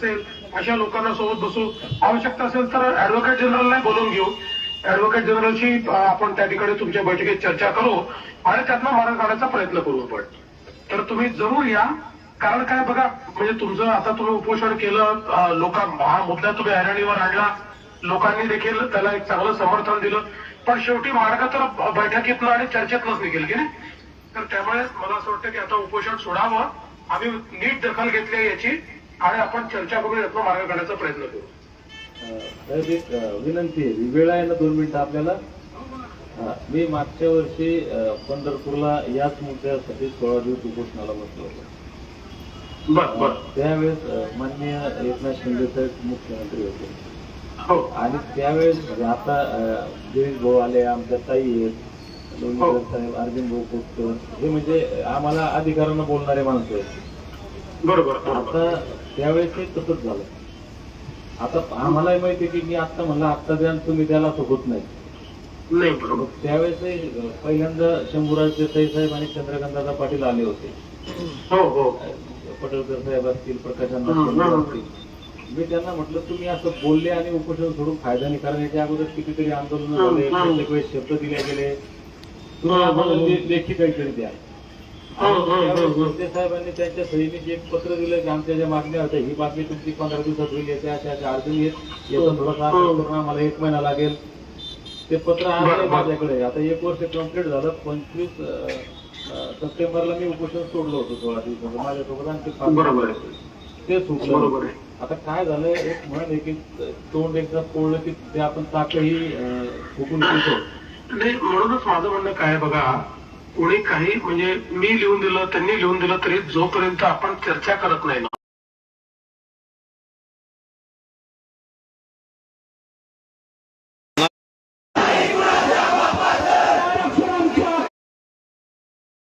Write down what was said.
असेल अशा लोकांना सोबत बसू. आवश्यकता असेल तर ऍडव्होकेट जनरलला बोलून घेऊ. ऍडव्होकेट जनरलशी आपण त्या ठिकाणी तुमच्या बैठकीत चर्चा करू आणि त्यातनं मार्ग काढायचा प्रयत्न करू आपण. तर तुम्ही जरूर या. कारण काय बघा म्हणजे तुमचं आता तुम्ही उपोषण केलं लोक हा मुद्दा तुम्ही ऐरणीवर आणला. लोकांनी देखील त्याला एक चांगलं समर्थन दिलं. पण शेवटी मार्ग तर बैठकीतनं आणि चर्चेतनंच निघेल की नाही? तर त्यामुळे मला असं वाटतं की आता उपोषण सोडावं. आम्ही नीट दखल घेतली याची. आणि आपण चर्चा करून यातनं मार्ग काढायचा प्रयत्न करू. एक विनंती आहे. वेळ आहे ना दोन मिनिटं आपल्याला? हा, मी मागच्या वर्षी पंढरपूरला याच मुद्द्यासाठी सोळा दिवस उपोषणाला बसलो होतो. त्यावेळेस माननीय एकनाथ शिंदे साहेब मुख्यमंत्री होते. हो. आणि त्यावेळेस आता गिरीश भाऊ आले आमच्या ताई आहेत लोणीकर साहेब अरविंद भाऊ कोटकर हे म्हणजे आम्हाला अधिकारानं बोलणारे माणसं आहेत. बरोबर आता त्यावेळेस तसंच झालं. आता आम्हालाही माहिती आहे की मी आता म्हणलं आत्ता द्या तुम्ही द्याला असं होत नाही. नाही बरोबर. मग त्यावेळेस पहिल्यांदा शंभूराज देसाई साहेब आणि चंद्रकांतदादा पाटील आले होते. हो हो. पटलकर साहेब असतील प्रकाश हम्म, अण्णा हम्म. असतील. मी त्यांना म्हटलं तुम्ही असं बोलले आणि उपोषण सोडून फायदा नाही कारण याच्या अगोदर कितीतरी आंदोलन झाले. प्रत्येक वेळेस शब्द दिले गेले. तुम्ही आम्हाला लेखी काहीतरी द्या. शिंदे साहेबांनी त्यांच्या सैनिक एक पत्र दिलं की आमच्या ज्या मागण्या होत्या ही बातमी तुमची पंधरा दिवसात होईल याच्या अशा अशा अडचणी आहेत. याचा थोडासा अभ्यास करून आम्हाला एक महिना लागेल. ते पत्र आहे. माझ्याकडे. आता एक वर्ष कंप्लीट झालं. पंचवीस सप्टेंबरला मी उपोषण सोडलं होतं सोळा दिवसाचं. माझ्यासोबत. होते. ते सुटलं. आता काय झालंय एक म्हण की तोंड एकदा पोळलं की ते आपण ताकही फुकून म्हणूनच माझं म्हणणं काय बघा कोणी काही म्हणजे मी लिहून दिलं त्यांनी लिहून दिलं तरी जोपर्यंत आपण चर्चा करत नाही ना.